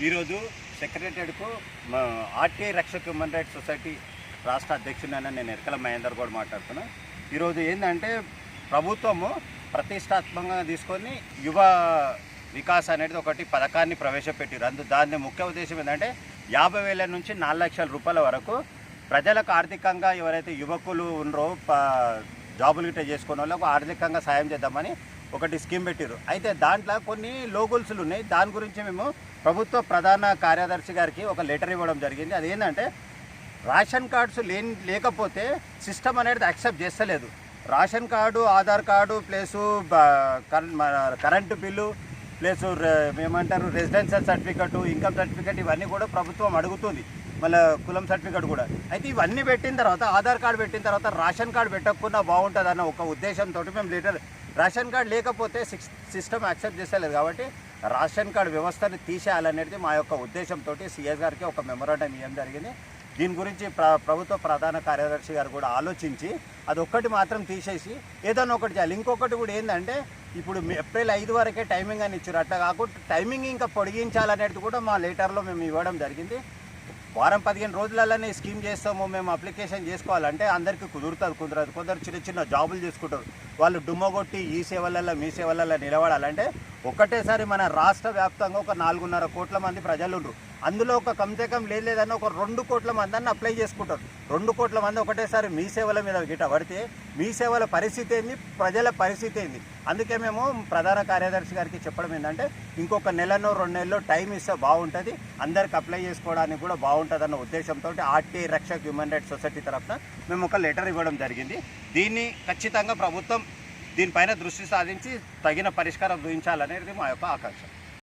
ఈరోజు సెక్రటరీకు మా RTI Rakshak human rights society రాష్ట్ర అధ్యక్షుడైన నేను ఎరకల మహేందర్ కూడా మాట్లాడుతున్నాను ఈరోజు ఏంటంటే ప్రభుత్వము ప్రతిష్టాత్మకంగా తీసుకొని యువ వికాస్ అనేది ఒకటి పథకాన్ని ప్రవేశపెట్టారు అందు దాని ముఖ్య ఉద్దేశం ఏంటంటే యాభై వేల నుంచి నాలుగు లక్షల రూపాయల వరకు ప్రజలకు ఆర్థికంగా ఎవరైతే యువకులు ఉన్నారో ప- జాబులు గిట్ట చేసుకున్న వాళ్ళకు ఆర్థికంగా సాయం చేద్దామని ఒకటి స్కీమ్ పెట్టారు అయితే దాంట్లో కొన్ని లోగోల్స్లు ఉన్నాయి. దాని గురించి మేము ప్రభుత్వ ప్రధాన కార్యదర్శి గారికి ఒక లెటర్ ఇవ్వడం జరిగింది. అదేంటంటే రేషన్ కార్డ్స్ లేని లేకపోతే సిస్టమ్ అనేది యాక్సెప్ట్ చేస్తలేదు. Ration card Aadhaar card plus current bill plus ఏమంటారు రెసిడెన్షియల్ సర్టిఫికెట్ ఇన్కమ్ సర్టిఫికెట్ ఇవన్నీ కూడా ప్రభుత్వం అడుగుతుంది. మళ్ళీ కులం సర్టిఫికెట్ కూడా. అయితే ఇవన్నీ పెట్టిన తర్వాత ఆధార్ కార్డు పెట్టిన తర్వాత రేషన్ కార్డు పెట్టకుండా బాగుంటుంది అన్న ఒక ఉద్దేశంతో మేము లీటర్ రేషన్ కార్డు లేకపోతే సిక్స్ సిస్టమ్ యాక్సెప్ట్ చేసేలేదు కాబట్టి రేషన్ కార్డు వ్యవస్థని తీసేయాలనేది మా యొక్క ఉద్దేశంతో సిఎస్ గారికి ఒక మెమోరాండం ఇవ్వడం జరిగింది. దీని గురించి ప్ర ప్రభుత్వ ప్రధాన కార్యదర్శి గారు కూడా ఆలోచించి అది ఒక్కటి మాత్రం తీసేసి ఏదైనా ఒకటి చేయాలి. ఇంకొకటి కూడా ఏంటంటే ఇప్పుడు ఏప్రిల్ ఐదు వరకే టైమింగ్ అని ఇచ్చారు. అట్లా కాకుండా టైమింగ్ ఇంకా పొడిగించాలనేది కూడా మా లెటర్లో మేము ఇవ్వడం జరిగింది. వారం పదిహేను రోజులలోనే ఈ స్కీమ్ చేస్తాము మేము అప్లికేషన్ చేసుకోవాలంటే అందరికీ కుదురుతుంది కుదరదు. కొందరు చిన్న చిన్న జాబులు చేసుకుంటారు వాళ్ళు డుమ్మగొట్టి ఈ సేవలలో మీ సేవలలో నిలబడాలంటే ఒకటేసారి మన రాష్ట్ర వ్యాప్తంగా ఒక నాలుగున్నర కోట్ల మంది ప్రజలు ఉన్నారు అందులో ఒక కమ్సే కమ్ లేదు లేదన్న ఒక రెండు కోట్ల మంది అప్లై చేసుకుంటారు. రెండు కోట్ల మంది ఒకటేసారి మీ సేవల మీద గిట్ట పడితే మీ సేవల పరిస్థితి ఏంది? ప్రజల పరిస్థితి ఏంది? అందుకే మేము ప్రధాన కార్యదర్శి గారికి చెప్పడం ఏంటంటే ఇంకొక నెలలో రెండు నెలల్లో టైం ఇస్తే బాగుంటుంది. అందరికి అప్లై చేసుకోవడానికి కూడా బాగుంటుంది అన్న ఉద్దేశంతో RT Rakshak human rights society తరఫున మేము ఒక లెటర్ ఇవ్వడం జరిగింది. దీన్ని ఖచ్చితంగా ప్రభుత్వం దీనిపైన దృష్టి సాధించి తగిన పరిష్కారం చూపించాలనేది మా యొక్క ఆకాంక్ష.